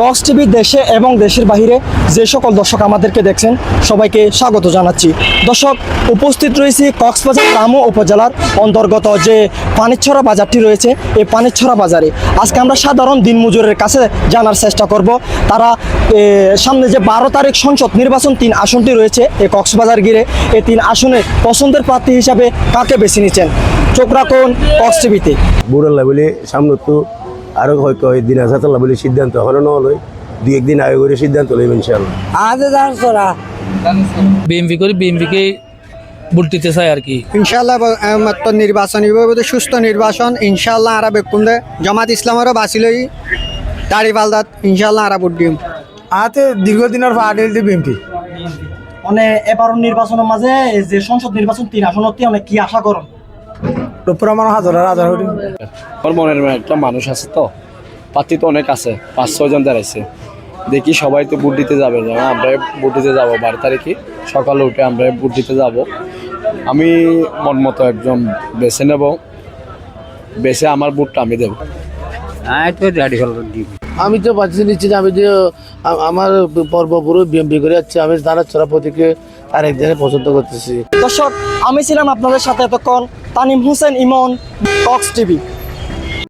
Cox TV দেশে এবং দেশের বাইরে যে সকল দর্শক আমাদেরকে দেখছেন সবাইকে স্বাগত জানাচ্ছি। দর্শক উপস্থিত রয়েছি কক্সবাজার গ্রাম উপজেলার অন্তর্গত যে পানিছড়া বাজারটি রয়েছে এই পানিছড়া বাজারে। আজকে আমরা সাধারণ দিনমজুরের কাছে জানার চেষ্টা করব। তারা সামনে যে বারো তারিখ সংসদ নির্বাচন তিন আসনটি রয়েছে এই কক্সবাজার ঘিরে। এই তিন আসনে পছন্দের প্রার্থী হিসাবে কাকে বেছে নিচ্ছেন? চোখ রাখুন কক্স টিভিতে বুড়াল্লা বলে সামনে তো আরও হয় কয় দিন আছে তাল্লা বলে সিদ্ধান্ত এখনও ন লই দুই একদিন আগে করে সিদ্ধান্ত লইব ইনশাল্লাহ আজ যার তোরা বিএমপি করে বিএমপিকে ভোট দিতে চাই আর কি। ইনশাল্লাহ মাত্র নির্বাচন হবে সুস্থ নির্বাচন ইনশাল্লাহ আরা বেকুন্দে জামাত ইসলামেরও বাঁচিলই দাড়ি পাল্টাত ইনশাল্লাহ আরা ভোট দিম। আতে দীর্ঘদিনের পার্টি বিএনপি মানে এবার নির্বাচনের মাঝে যে সংসদ নির্বাচন তিন আসনতে অনেক কি আশা করুন? প্রমাণ হাজার হাজার কোটি আমার মনের একটা মানুষ আছে তো প্রার্থী তো অনেক আছে পাঁচ ছজন দাঁড়াইছে। দেখি সবাই তো বুট দিতে যাবে যেমন আমরা বুট দিতে যাব বারো তারিখে সকালে উঠে আমরা বুট দিতে যাব। আমি মন মতো একজন বেছে নেব বেছে আমার বুটটা আমি দেবো। হ্যাঁ তো গাড়ি হল দিব আমি তো বাঁচিয়ে নিচ্ছি যে আমি যে আমার পর্বপুরো বিএমপি করে যাচ্ছি, আমি তারা চরাপতিকে আরেক দিনে পছন্দ করতেছি। দর্শক, আমি ছিলাম আপনাদের সাথে এতক্ষণ তানিম হোসেন ইমন টক্স টিভি